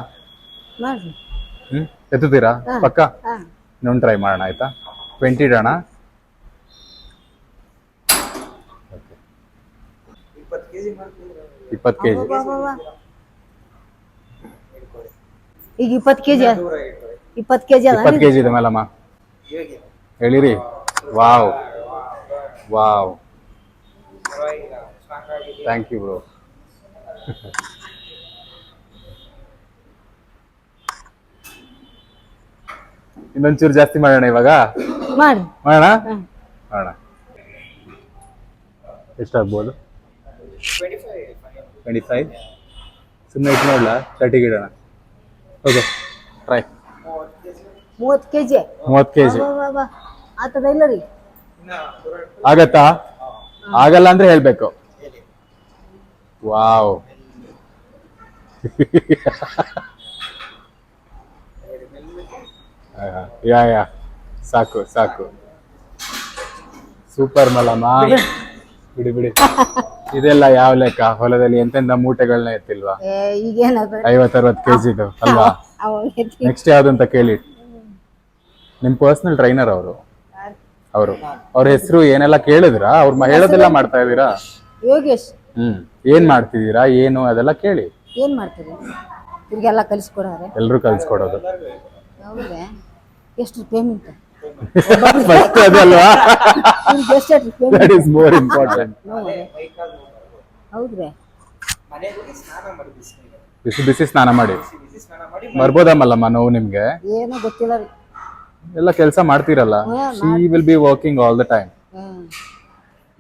ಮಾಡ್ರಿ ಹ್ಮ್? ಎತ್ತುತ್ತೀರಾ? ಪಕ್ಕ? ಹಾ. ಇನ್ನೊಂದು ಟ್ರೈ ಮಾಡೋಣ ಆಯ್ತಾ? ಟ್ವೆಂಟಿ ಇಡೋಣ. ಇಪ್ಪತ್ತು ಕೆ ಜಿ ಅಬ್ಬಬ್ಬಬ್ಬ. ಈಗ ಇಪ್ಪತ್ತು ಕೆಜಿ ಇಪ್ಪತ್ತು ಕೆಜಿ ಅದ ಇಪ್ಪತ್ತು ಕೆ ಜಿ ಇದೆ ಮೇಲಮ್ಮ. ಹೇಳಿರಿ wow. Wow. Thank you bro ಇನ್ನೊಂಚೂರು ಜಾಸ್ತಿ ಮಾಡೋಣ ಇವಾಗ? ಮಾಡೋಣ. ಮಾಡೋಣ. ಎಷ್ಟಾಗ್ಬೋದು? ಟ್ವೆಂಟಿ ಫೈವ್ ಸುಮ್ಮನೆ ಇಟ್ಟು ನೋಡಲ? ತರ್ಟಿಗೆ ಇಡೋಣ. ಓಕೆ ಟ್ರೈ ಮೂವತ್ತು ಕೆಜಿ. ಮೂವತ್ತು ಕೆ ಜಿ ಆತದ ಇಲ್ಲ ರೀ. ಆಗತ್ತಾ? ಆಗಲ್ಲ ಅಂದ್ರೆ ಹೇಳ್ಬೇಕು. ಹೇಳಿ ವಾವ್ [LAUGHS] ಯಾ ಯಾ ಸಾಕು ಸಾಕು. ಸೂಪರ್ ಮಲಮ್ಮ ಬಿಡಿ. ಬಿಡಿ ಇದೆಲ್ಲ ಯಾವ ಲೆಕ್ಕ? ಹೊಲದಲ್ಲಿ ಎಂತೆಂತ ಮೂಟೆಗಳನ್ನ ಎತ್ತಿಲ್ವಾ? ಐವತ್ತರವತ್ತು ಕೆ ಐವತ್ ಅರವತ್ ಕೆಜಿದು ಅಲ್ವಾ? ನೆಕ್ಸ್ಟ್ ಯಾವ್ದು ಅಂತ ಕೇಳಿ. ನಿಮ್ ಪರ್ಸನಲ್ ಟ್ರೈನರ್ ಅವರು. ಅವರು. ಅವ್ರ ಹೆಸರು ಏನೆಲ್ಲ ಕೇಳಿದ್ರಾ? ಅವ್ರ ಹೇಳೋದೆಲ್ಲ ಮಾಡ್ತಾ ಇದೀರಾ ಯೋಗೇಶ್. ಹ್ಮ್. ಏನ್ ಮಾಡ್ತಿದೀರಾ ಏನು? ಅದೆಲ್ಲ ಕೇಳಿ. ಏನ್ ಮಾಡ್ತೀರಿ ಇವ್ರಿಗೆಲ್ಲ ಕಲಿಸ್ಕೊಡಾರೆ? ಎಲ್ರು ಕಲ್ಸ್ಕೊಡೋದು. ಹೌದ್ರಾ ಎಷ್ಟು ಪೇಮೆಂಟ್ ಫಸ್ಟ್ [LAUGHS] ಅದಲ್ವಾ ಇವ್ರಿಗೆ ಎಷ್ಟು payment that is more important ಹೌದ್ರಾ? ಬಿಸಿ ಬಿಸಿ ಸ್ನಾನ ಮಾಡಿ? ಬರ್ಬೋದಮ್ಮಲ್ಲಮ್ಮ ನೋವು ನಿಮ್ಗೆ? ಏನೋ ಗೊತ್ತಿಲ್ಲ ರೀ ಎಲ್ಲ ಕೆಲಸ ಮಾಡ್ತೀರಲ್ಲ? She will be working all the time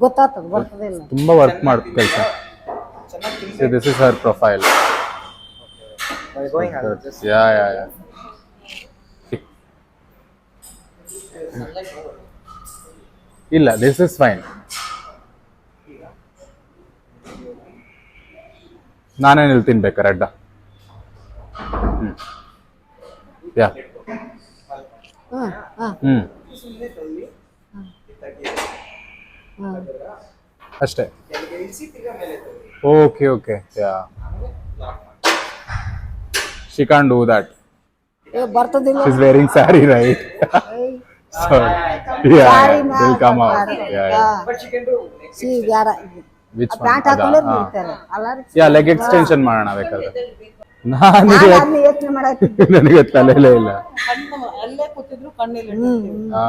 ಗೊತ್ತಾಗ್ತದ ಬರ್ತದೆ ಇಲ್ಲ ತುಂಬಾ ವರ್ಕ್ ಮಾಡ್ ಕೆಲಸ. This is her profile yeah yeah yeah ಇಲ್ಲ ದಿಸ್ ಇಸ್ ಫೈನ್ ನಾನೇ ನಿಲ್ತೀನಿ ಬೇಕಾರೆ ಅಡ್ಡ ಯಾ. ಹ್ಮ್ ಹಾ. ಹ್ಮ್. ಸುಮ್ಮನೆ ತಳ್ಳಿ ತೆಗಿ ಹ್ಮ್ ಅಷ್ಟೇ. Okay okay. Yeah. She do that ಬರ್ತದಿಲ್ಲ. Is wearing sari right will come out ಹಾಕ್ತಾರೆ. ಯಾ ಹಾ. ಬಟ್ ಸಿ ಬ್ಯಾಡ ವಿಚ್ ಪ್ಯಾಂಟ್ ಹಾಕೊಳ್ಳೋರು ಬಿಡ್ತಾರೆ. ಅಲ್ಲ ರೀ ಯಾ ಲೆಗ್ ಎಕ್ಸ್ಟೆನ್ಷನ್ ಮಾಡೋಣ ಬೇಕಾದ್ರೆ. ನಾನು ನಾನು ಯೋಚನೆ ಮಾಡತ್ತಿದ್ದೆ ನನಗೆ ತಲೆಲೇ ಇಲ್ಲ. ಕಣ್ಣು ಅಲ್ಲೇ ಕೂತಿದ್ರು ಕಣ್ಣಿಲ್ಲ ಹಾ.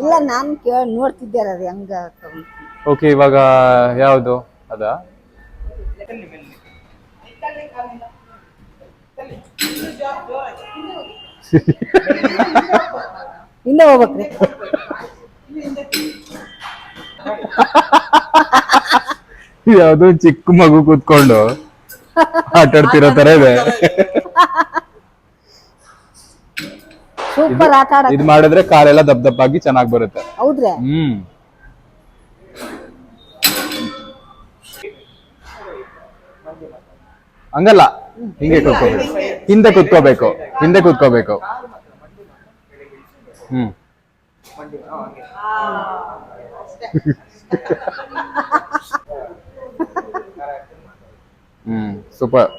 ಇಲ್ಲ ನಾನು ಕೇಳಿ ನೋಡ್ತಿದ್ದೆ ಅದು ಹೆಂಗ ಓಕೆ ಇವಾಗ ಯಾವುದು? ಅದಾ? [LAUGHS] ಹಿಂದೆ ಹೋಗ್ಬೇಕ್ರಿ. ಯಾವ್ದು ಚಿಕ್ಕ ಮಗು ಕೂತ್ಕೊಂಡು ಆಟ ಆಡ್ತಿರೋ ತರ ಇದೆ. ಸೂಪರ್ ಆಟ ಆಡ ಇದ್ ಮಾಡಿದ್ರೆ ಕಾಲೆಲ್ಲ ದಪ್ಪ ದಪ್ಪಾಗಿ ಚೆನ್ನಾಗಿ ಬರುತ್ತೆ. ಹೌದ್ರಿ? ಹ್ಮ್. ಹಂಗಲ್ಲ. ಹಿಂಗೆ ಕೂತ್ಕೋಬೇಕು. ಹಿಂದೆ ಕೂತ್ಕೋಬೇಕು. ಹಿಂದೆ ಕೂತ್ಕೋಬೇಕು. ಹ್ಮ್ ಹ್ಮ್ ಸೂಪರ್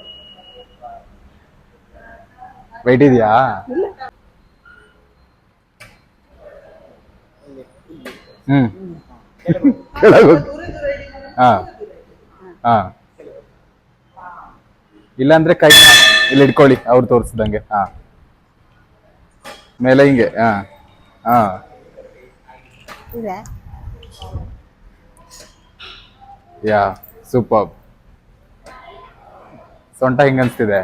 ವೆಯ್ಟ್ ಇದೆಯಾ ಹ್ಮ್ ಕೆಳಗೆ ಹೋಗಿ. ಹಾ ಹಾ ಇಲ್ಲಾಂದ್ರೆ ಕೈ ಇಲ್ಲಿ ಇಟ್ಕೊಳ್ಳಿ ಅವ್ರು ತೋರಿಸ್ದಂಗೆ ಹಾ ಮೇಲೆ ಹಿಂಗೆ ಹಾ ಹಾ. ಇದೆ. Yeah super. ಸೊಂಟ ಹಿಂಗ ಅನ್ಸ್ತಿದೆ?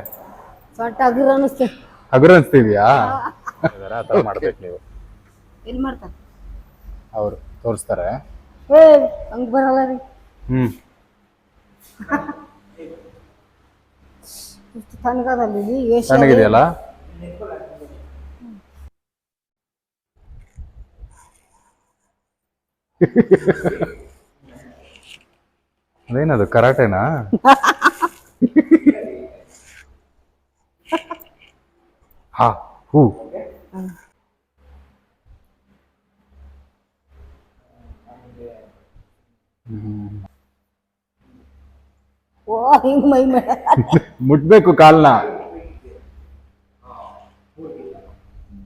ಸೊಟ್ಟ ಹಗುರ ಅನಿಸ್ತು ಹಗುರ ಅನ್ಸ್ತಿದ್ಯಾ? ಆ ಥರ ಮಾಡ್ಬೇಕು ನೀವು. ಎಲ್ಲಿ ಮಾಡ್ತಾರೆ? ಅವ್ರು ತೋರಿಸ್ತಾರೆ. ಏ ಹಂಗ್ ಬರಲ್ಲ ರೀ. ಹ್ಮ್. ಇಷ್ಟು ತಣ್ಣಗದಲ್ಲಿ ಏಷ್ಯಾ ಚೆನ್ನಾಗಿದೆಯಲ್ಲ [LAUGHS] ಅದೇನದು ಕರಾಟೆನಾ? [LAUGHS] ಹಾ ಹೂ. ಓ ಹಿಂಗ್ ಮೈ [LAUGHS] ಮುಟ್ಬೇಕು ಕಾಲ್ನ.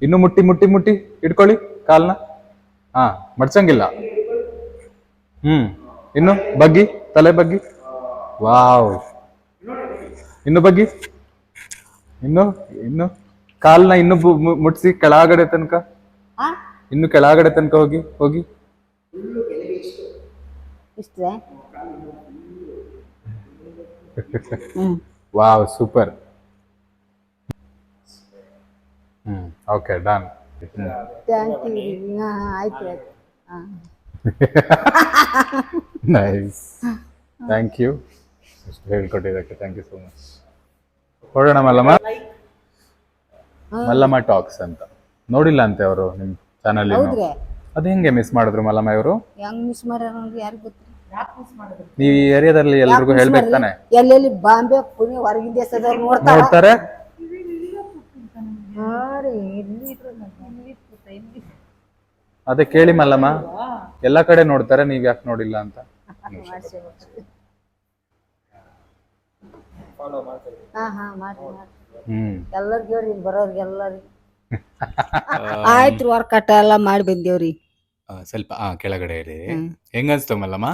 ಇನ್ನು ಮುಟ್ಟಿ ಮುಟ್ಟಿ ಮುಟ್ಟಿ. ಇಟ್ಕೊಳ್ಳಿ ಕಾಲ್ನ. ಹಾ ಮಡ್ಸಂಗಿಲ್ಲ. ಹ್ಮ್. ಇನ್ನು ಬಗ್ಗಿ? ತಲೆ ಬಗ್ಗಿ? ವಾವ್. ಇನ್ನು ಬಗ್ಗಿ? ಇನ್ನು ಇನ್ನು. ಕಾಲ್ನ ಇನ್ನು ಮುಟ್ಸಿ ಕೆಳಗಡೆ ತನಕ? ಇನ್ನು ಕೆಳಗಡೆ ತನಕ ಹೋಗಿ ಹೋಗಿ. Wow super. Hmm okay done. Thank you ಹಾ ಆಯ್ತು ನೈಸ್ ಥ್ಯಾಂಕ್ ಯು ಅಷ್ಟು ಹೇಳ್ಕೊಟ್ಟಿದ್ದಕ್ಕೆ ಥ್ಯಾಂಕ್ ಯು ಸೋ ಮಚ್ ಹೊರಡೋಣ ಮಲ್ಲಮ್ಮ? ಮಲ್ಲಮ್ಮ ಟಾಕ್ಸ್ ಅಂತ. ನೋಡಿಲ್ಲ ಅಂತೆ ಅವರು ನಿಮ್ಮ ಚಾನಲ್ ಅದು ಹೆಂಗೆ ಮಿಸ್ ಮಾಡಿದ್ರು ಮಲ್ಲಮ್ಮ ಇವರು? ಹೆಂಗ್ ಮಿಸ್ ಮಾಡ್ಯಾರ ಯಾರಿಗ್ ಗೊತ್ತ್ರಿ? ನೀವು ಈ ಏರಿಯಾದಲ್ಲಿ ಎಲ್ಲರಿಗೂ ಹೇಳ್ಬೇಕು ತಾನೆ. ಎಲ್ಲೆಲ್ಲಿ ಬಾಂಬೆ ಪುಣೆ ಹೊರಗಿನ ದೇಶದವ್ರು ನೋಡ್ತಾರೆ? ನೋಡ್ತಾರೆ? ಇಲ್ಲಿ ಕೂತ ಇಲ್ಲಿ. ಅದೇ ಕೇಳಿ ಮಲ್ಲಮ್ಮ. ಎಲ್ಲಾ ಕಡೆ ನೋಡ್ತಾರೆ ನೀವ್ ಯಾಕೆ ನೋಡಿಲ್ಲ ಅಂತ. ಹಾ ಹಾ ಮಾಡಿ ಮಾಡಿ ಹ್ಮ್. ಎಲ್ಲರಿಗೂ ಹೇಳ್ರಿ ಇಲ್ಲಿ ಬರೋರ್ಗೆ ಎಲ್ಲರಿಗೆ. [LAUGHS] ಆಯ್ತು ವರ್ಕಟ ಎಲ್ಲ ಮಾಡಿ ಬಂದೇವ್ರಿ. ಆ, ಸ್ವಲ್ಪ ಆ ಕೆಳಗಡೆ ಇರಿ. ಹೆಂಗ ಅನ್ಸ್ತು ಮಲ್ಲಮ್ಮ?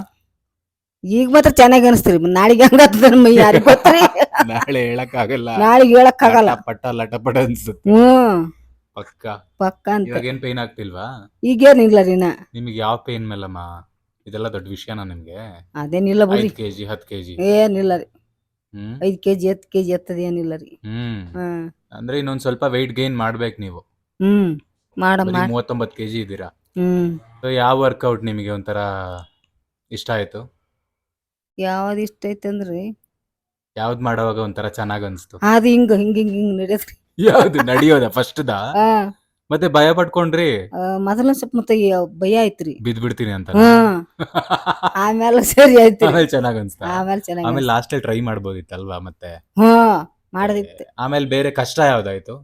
ಈಗ ಮಾತ್ರ ಚೆನ್ನಾಗಿ ಅನಿಸ್ತೀರಿ. ನಾಳೆಗೆ ಹಂಗತ್ತದ ಮೈ ಯಾರಿಗ್ ಗೊತ್ತ್ರಿ? [LAUGHS] ನಾಳೆ ಹೇಳಕ್ ಆಗಲ್ಲ ನಾಳೆಗೆ ಹೇಳಕ್ ಆಗಲ್ಲ ಪಟ್ಟ ಲಟಪಟ ಅನ್ಸುತ್ತೆ. ಹ್ಮ್. ಪಕ್ಕ? ಪಕ್ಕ ಅಂತ. ಇವಾಗ ಏನ್ ಪೇನ್ ಆಗ್ತಿಲ್ವಾ? ಈಗೇನಿಲ್ಲ ರೀ ನಾ ನಿಮಗೆ ಯಾವ ಪೇನ್ ಮೇಲಮ್ಮ? ಇದೆಲ್ಲ ದೊಡ್ಡ ವಿಷಯನಾ ನಿಮ್ಗೆ? ಅದೇನಿಲ್ಲ ಬಿಡ್ರಿ ಐದ್ ಕೆಜಿ ಹತ್ತು ಕೆಜಿ. ಏನಿಲ್ಲ ರೀ. ಹ್ಮ್? ಐದ್ ಕೆಜಿ ಹತ್ತು ಕೆಜಿ ಎತ್ತದ ಏನಿಲ್ಲ ರೀ. ಹ್ಮ್. ಹ್ಮ್ ಅಂದ್ರೆ ಇನ್ನೊಂದ್ ಸ್ವಲ್ಪ ವೆಯ್ಟ್ ಗೈನ್ ಮಾಡ್ಬೇಕು ನೀವು. ಹ್ಮ್. ಮಾಡ ಬರೀ ಮಾಡ. ಕೆಜಿ ಇದ್ದೀರಾ? ಹ್ಮ್. ಯಾವ ವರ್ಕೌಟ್ ನಿಮಗೆ ಒಂಥರ ಇಷ್ಟ ಆಯ್ತು? ಯಾವ್ದು ಇಷ್ಟ ಐತಂದ್ರಿ ಯಾವ್ದ್ ಮಾಡೋವಾಗ ಒಂಥರ ಚೆನ್ನಾಗ್ ಅನ್ಸ್ತು? ಅದು ಹಿಂಗ ಹಿಂಗ ಹಿಂಗ ಹಿಂಗ್ ನಡೆದ್ರಿ ಯಾವ್ದು ನಡಿಯೋದ ಫಸ್ಟ್ ದಾ ಹಾ. ಮತ್ತೆ ಭಯ ಪಡ್ಕೊಂಡ್ರಿ? ಮೊದಲ ಸ್ವಲ್ಪ ಮತ್ತೆ ಈ ಭಯ ಐತ್ರಿ ಬಿದ್ ಬಿಡ್ತೀನಿ ಅಂತ. ಹ್ಮ್ ಆಮೇಲೆ ಸರಿ ಐತ್ರಿ ಆಮೇಲೆ ಚೆನ್ನಾಗ್ ಅನ್ಸ್ತಾ? ಆಮೇಲೆ ಚೆನ್ನಾಗಿ ಆಮೇಲೆ ಲಾಸ್ಟ್ ಟ್ರೈ ಮಾಡ್ಬೋದಿತ್ತಲ್ವಾ ಮತ್ತೆ? ಹ್ಮ್ ಮಾಡದಿತ್ತು. ಆಮೇಲೆ ಬೇರೆ ಕಷ್ಟ ಯಾವ್ದಾಯ್ತು?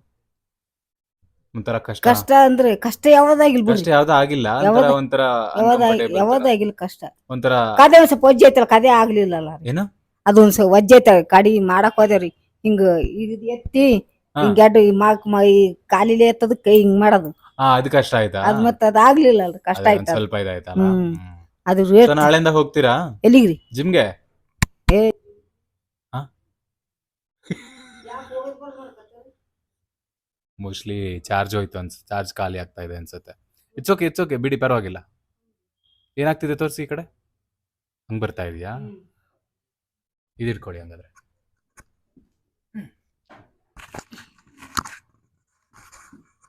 ಒಂಥರ ಕಷ್ಟ? ಕಷ್ಟ ಅಂದ್ರೆ ಕಷ್ಟ ಯಾವ್ದಾಗಿಲ್ ಕಷ್ಟ ಬಿಡ್ರಿ ಯಾವ್ದು ಆಗಿಲ್ಲ ಒಂಥರ ಯಾವ್ದು- ಒಂಥರ ತರ. ಯಾವ್ದಾಗಿಲ್ಲ ಕಷ್ಟ. ಒಂಥರ ಕದೆ ಒಂದ್ ಸ್ವಲ್ಪ ವಜ್ಜೆ ಐತಲ್ಲ ಕದೆ ಆಗ್ಲಿಲ್ಲಲ್ಲ. ರೀ. ಏನು? ಅದು ಒಂದ್ ಸ್ವಲ್ಪ ವಜ್ಜೆ ಐತ ಕಡಿ ಮಾಡಕ್ ಹೋದೇವ್ರಿ. ಹಿಂಗ ಇದ್ ಎತ್ತಿ ಹಿಂಗ ಈ ಮಾಕ್ ಮ- ಈ ಕಾಲಿಲೆ ಎತ್ತದ ಕೈ ಹಿಂಗ್ ಮಾಡೋದು. ಹಾ ಅದು ಕಷ್ಟ ಆಯ್ತಾ? ಅದ್ ಮತ್ತ ಅದಾಗ್ಲಿಲ್ಲ ಅಲ್ರಿ ಕಷ್ಟ ಅದೇ ಒಂದ್ ಆಯ್ತ ಸ್ವಲ್ಪ ಇದಾಯ್ತಲ್ಲ? ಹ್ಮ್. ಹ್ಮ್. ಅದು So ರೇಟ್ ನಾಳೆಯಿಂದ ಹೋಗ್ತೀರಾ? ಎಲ್ಲಿಗ್ರಿ? ಜಿಮ್ಗೆ? ಏ. ಮೋಸ್ಟ್ಲಿ ಚಾರ್ಜ್ ಹೋಯ್ತು ಅನ್ಸ ಚಾರ್ಜ್ ಖಾಲಿ ಆಗ್ತಾ ಇದೆ ಅನ್ಸುತ್ತೆ. ಇಟ್ಸ್ ಓಕೆ ಇಟ್ಸ್ ಓಕೆ ಬಿಡಿ ಪರವಾಗಿಲ್ಲ. ಏನಾಗ್ತಿದೆ ತೋರಿಸಿ ಈ ಕಡೆ? ಹಂಗ್ ಬರ್ತಾ ಇದೆಯಾ? ಇದಿಟ್ಕೊಳ್ಳಿ ಅಂದ್ರೆ ಹಂಗಾದ್ರೆ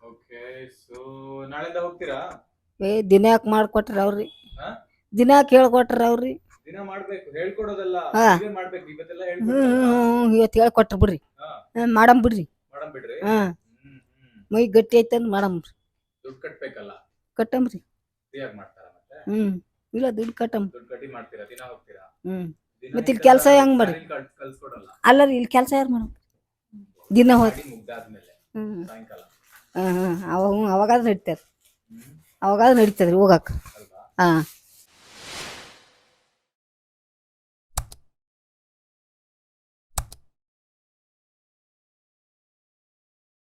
ಓಕೆ ಸೊ ನಾಳೆಯಿಂದ ಹೋಗ್ತೀರಾ? ಏ ದಿನ ಯಾಕೆ ಮಾಡ್ಕೊಟ್ರ ಅವ್ರಿ? ಹಾ? ದಿನ ಹೇಳ್ಕೊಟ್ರ ಅವ್ರಿ? ದಿನ ಮಾಡ್ಬೇಕು ಹೇಳ್ಕೊಡೋದಲ್ಲ ಹಾ. ನೀವೇ ಮಾಡ್ಬೇಕು ಇವತ್ತೆಲ್ಲ ಹ್ಮ್ ಹ್ಮ್ ಇವತ್ತು ಹೇಳ್ಕೊಟ್ರ ಬಿಡ್ರಿ. ಹಾ. ಹ್ಮ್, ಮಾಡಮ್ ಬಿಡ್ರಿ. ಮಾಡಮ್ ಬಿಡ್ರಿ? ಹಾ. ಹ್ಮ್ ಹ್ಮ್. ಮೈ ಗಟ್ಟಿ ಐತಂದ್ ಮಾಡಮ್ರಿ ದುಡ್ಡು ಕಟ್ಬೇಕಲ್ಲ? ಕಟ್ಟಮ್ರಿ ಫ್ರೀಯಾಗಿ ಮಾಡ್ತಾರ ಮತ್ತೆ? ಹ್ಮ್ ಇಲ್ಲ ದುಡ್ಡು ಕಟ್ಟಮ್. ದುಡ್ಡು ಕಟ್ಟಿ ಮಾಡ್ತೀರಾ ದಿನ ಹೋಗ್ತೀರಾ? ಹ್ಮ್. ದಿನ ಮತ್ತೆ ಇಲ್ಲಿ ಕೆಲ್ಸ ಹೆಂಗ್ ಮಾಡಿ? ಕಳ್ಸ್ಕೊಡಲ್ಲ. ಅಲ್ಲ ರೀ ಇಲ್ಲಿ ಕೆಲಸ ಯಾರು ಮಾಡಮ್? ದಿನ ಹೋದ್ ಗಾಡಿ ಮುಗ್ದಾದ್ಮೇಲೆ ಹ್ಮ್. ಸಾಯಂಕಾಲ. ಹ್ಮ್ ಹಾಂ ಅವಾಗ ಹ್ಞೂ ಅವಾಗಾದ್ರೆ ನಡೀತಾರೆ ಹ್ಮ್ ಅವಾಗಾದ್ರೆ ನಡೀತದ್ರಿ ಹೋಗಕ್ಕ ಹಾ.